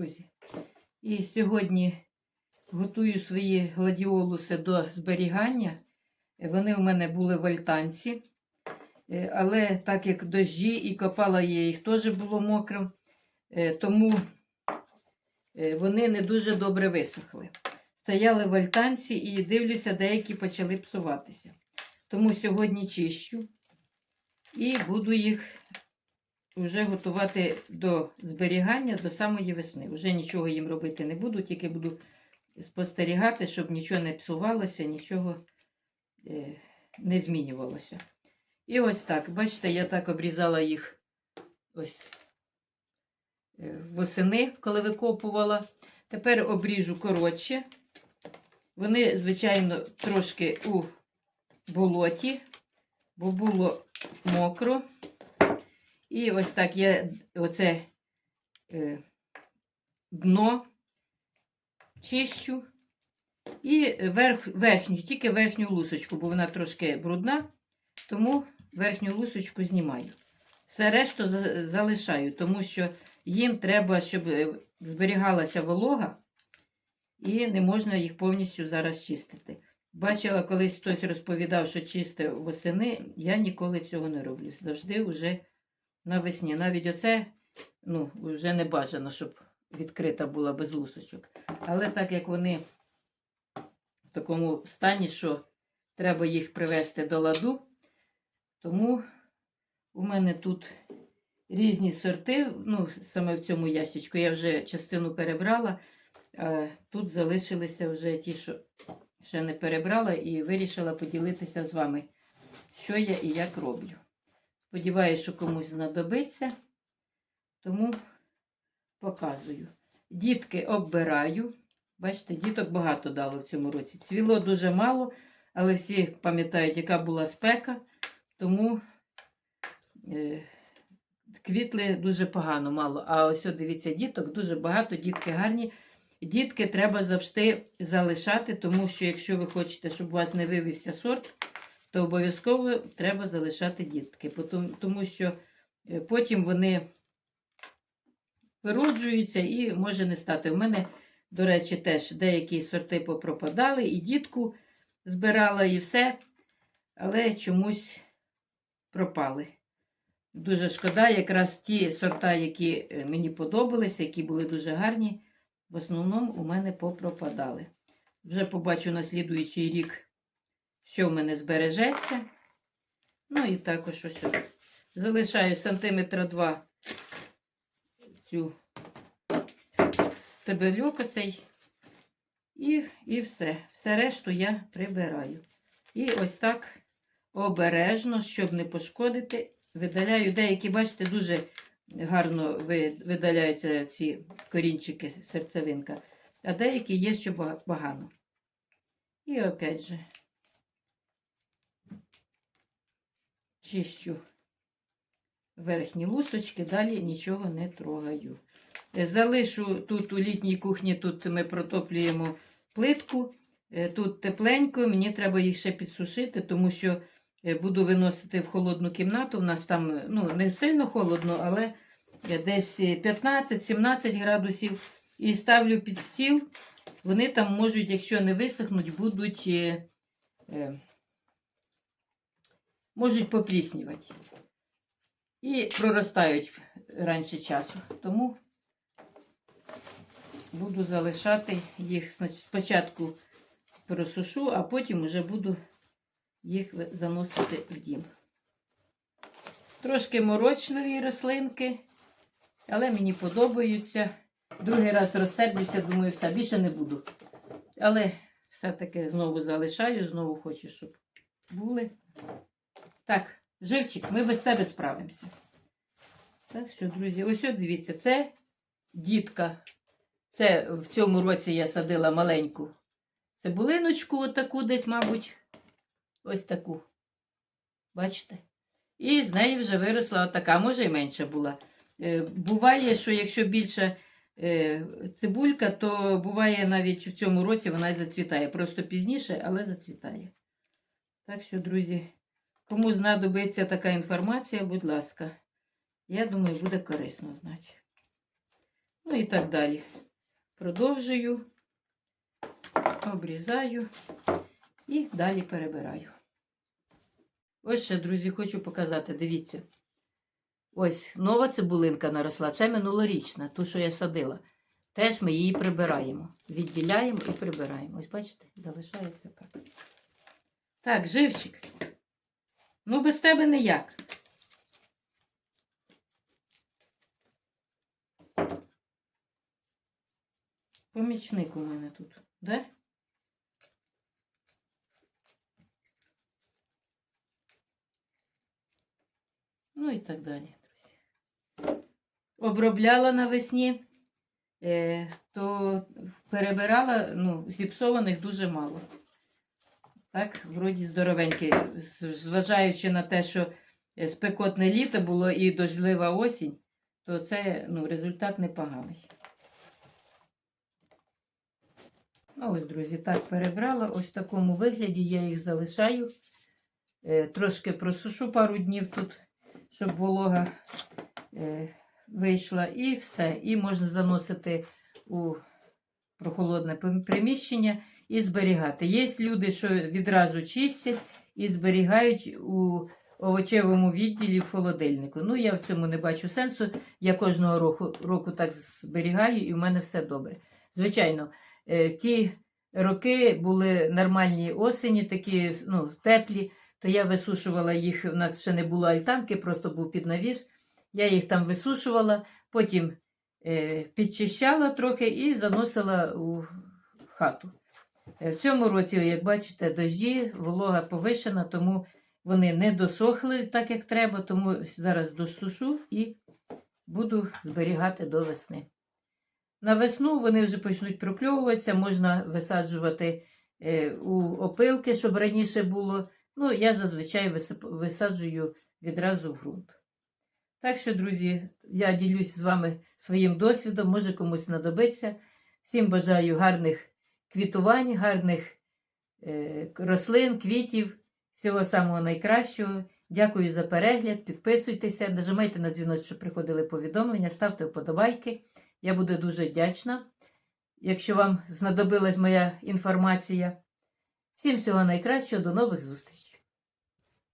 друзі. І сьогодні готую свої гладіолуси до зберігання. Вони у мене були в альтанці. Е, Але так як дощі і копала я їх теж було мокрим, е, тому е, вони не дуже добре висохли. Стояли в альтанці і дивлюся, деякі почали псуватися. Тому сьогодні чищу і буду їх вже готувати до зберігання до самої весни. Вже нічого їм робити не буду, тільки буду спостерігати, щоб нічого не псувалося, нічого е, не змінювалося. І ось так, бачите, я так обрізала їх ось е, восени, коли викопувала. Тепер обріжу коротше. Вони, звичайно, трошки у болоті, бо було мокро. І ось так я оце е, дно чищу. І верх, верхню, тільки верхню лусочку, бо вона трошки брудна, тому верхню лусочку знімаю. Все решту за- залишаю, тому що їм треба, щоб е, зберігалася волога, і не можна їх повністю зараз чистити. Бачила, колись хтось розповідав, що чисте восени. Я ніколи цього не роблю. Завжди вже навесні. Навіть оце ну, вже не бажано, щоб відкрита була без лусочок. Але так як вони в такому стані, що треба їх привести до ладу, тому у мене тут різні сорти. Ну, саме в цьому ящичку я вже частину перебрала. А тут залишилися вже ті, що ще не перебрала, і вирішила поділитися з вами, що я і як роблю. Сподіваюся, що комусь знадобиться, тому показую. Дітки оббираю. Бачите, діток багато дало в цьому році. Цвіло дуже мало, але всі пам'ятають, яка була спека, тому е, квітли дуже погано мало. А ось, дивіться, діток дуже багато, дітки гарні. Дітки треба завжди залишати, тому що якщо ви хочете, щоб у вас не вивівся сорт, то обов'язково треба залишати дітки. Тому що е, потім вони вироджуються і може не стати. У мене, до речі, теж деякі сорти попропадали, і дітку збирала, і все, але чомусь пропали. Дуже шкода, якраз ті сорта, які е, мені подобалися, які були дуже гарні, в основному у мене попропадали. Вже побачу на слідуючий рік, що в мене збережеться. Ну і також ось. от. Залишаю сантиметра два цю стебельок оцей. І, і все. Все решту я прибираю. І ось так обережно, щоб не пошкодити, видаляю. Деякі, бачите, дуже гарно видаляються ці корінчики, серцевинка. А деякі є, що погано. І опять же чищу верхні лусочки, далі нічого не трогаю. Е, Залишу тут у літній кухні, тут ми протоплюємо плитку. Е, Тут тепленько, мені треба їх ще підсушити, тому що е, буду виносити в холодну кімнату. У нас там ну, не сильно холодно, але десь 15-17 градусів. І ставлю під стіл. Вони там можуть, якщо не висохнуть, будуть можуть попліснювати. І проростають раніше часу. Тому буду залишати їх спочатку просушу, а потім вже буду їх заносити в дім. Трошки морочливі рослинки, але мені подобаються. Другий раз розсердюся, думаю, все, більше не буду. Але все-таки знову залишаю, знову хочу, щоб були. Так, живчик, ми без тебе справимося. Так що, друзі, ось от дивіться, це дітка. Це в цьому році я садила маленьку цибулиночку, отаку десь, мабуть, ось таку. Бачите? І з неї вже виросла отака, може і менша була. Е, Буває, що якщо більше цибулька, то буває навіть в цьому році вона й зацвітає. Просто пізніше, але зацвітає. Так що, друзі, кому знадобиться така інформація, будь ласка. Я думаю, буде корисно знати. Ну і так далі. Продовжую, обрізаю і далі перебираю. Ось ще, друзі, хочу показати. Дивіться. Ось нова цибулинка наросла. Це минулорічна, ту, що я садила. Теж ми її прибираємо. Відділяємо і прибираємо. Ось бачите, залишається так. Так, живчик. Ну, без тебе ніяк. Помічник у мене тут, да? Ну і так далі, друзі. Обробляла навесні, е, то перебирала, ну, зіпсованих дуже мало. Так, вроді здоровенькі, зважаючи на те, що е, спекотне літо було і дождлива осінь, то це ну, результат непоганий. Ну, ось, друзі, так перебрала. Ось в такому вигляді я їх залишаю. Е, трошки просушу пару днів тут, щоб волога е, вийшла. І все. І можна заносити у прохолодне приміщення і зберігати. Є люди, що відразу чистять і зберігають у овочевому відділі в холодильнику. Ну, я в цьому не бачу сенсу. Я кожного року, року так зберігаю, і в мене все добре. Звичайно, е, ті роки були нормальні осені, такі ну, теплі, то я висушувала їх. У нас ще не було альтанки, просто був піднавіс. Я їх там висушувала, потім е, підчищала трохи і заносила у хату. Е, В цьому році, як бачите, дожді, волога повишена, тому вони не досохли так, як треба, тому зараз досушу і буду зберігати до весни. На весну вони вже почнуть прокльовуватися, можна висаджувати е, у опилки, щоб раніше було. Ну, я зазвичай висаджую відразу в ґрунт. Так що, друзі, я ділюсь з вами своїм досвідом, може комусь знадобиться. Всім бажаю гарних квітувань, гарних е, рослин, квітів, всього самого найкращого. Дякую за перегляд. Підписуйтеся, нажимайте на дзвіночок, щоб приходили повідомлення, ставте вподобайки. Я буду дуже вдячна, якщо вам знадобилась моя інформація. Всім всього найкращого, до нових зустрічей!